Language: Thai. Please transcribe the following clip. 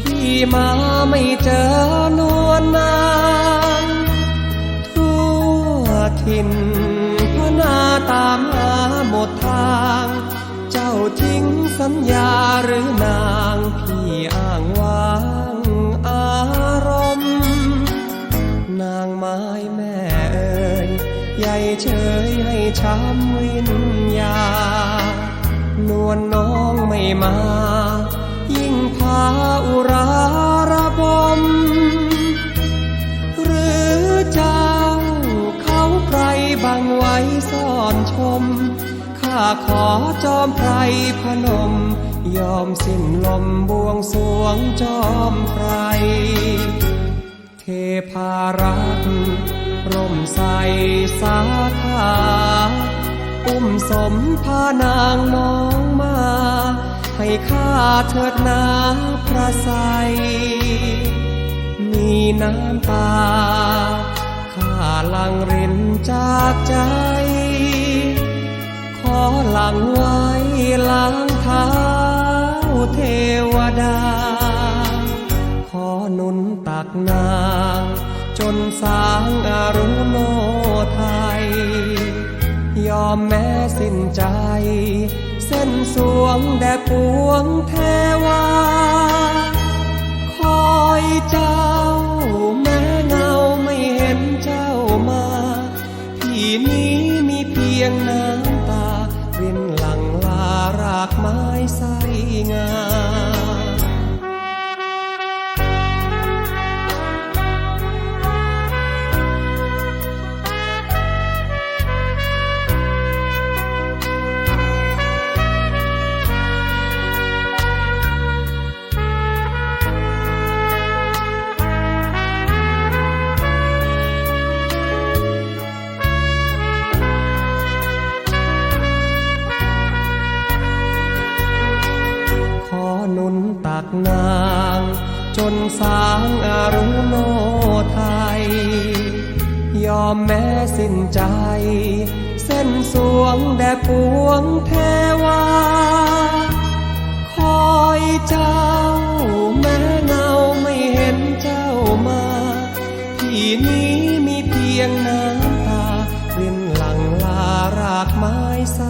พี่มาไม่เจอนวลนางทั่วถิ่นพนาตามหาหมดทาง เจ้าทิ้งสัญญาหรือนางพี่อ้างว้างอารมณ์ นางไม้แม่เอ่ยใหญ่เฉยให้ช้ำวิญญาณนวลน้องไม่มา บังไว้ซ่อนชม ข้าขอจอมไพรพนม ยอมสิ้นลมบวงสวงจอมไพร เทพารักษ์ร่มใสสาขาอุ้มสมพานางน้องมา ให้ข้าเถิดนาพระไสมีน้ำตาข้าลังริน จากใจ ขอหลังไว้ล้างเท้าเทวดา ขอหนุนตักนางจนสางอรุโนไทย ยอมแม้สิ้นใจ เส้นสวงแด่ปวงเทวา ยงน้ำตารินหลังลารากไม้ใสงาม นาง จนสางอารุโนไทย ยอมแม้สิ้นใจ เส้นสวงแด่ปวงเทวา คอยเจ้า แม้เงาไม่เห็นเจ้ามา ที่นี้มีเพียงน้ำตา รินหลังลารากไม้ใส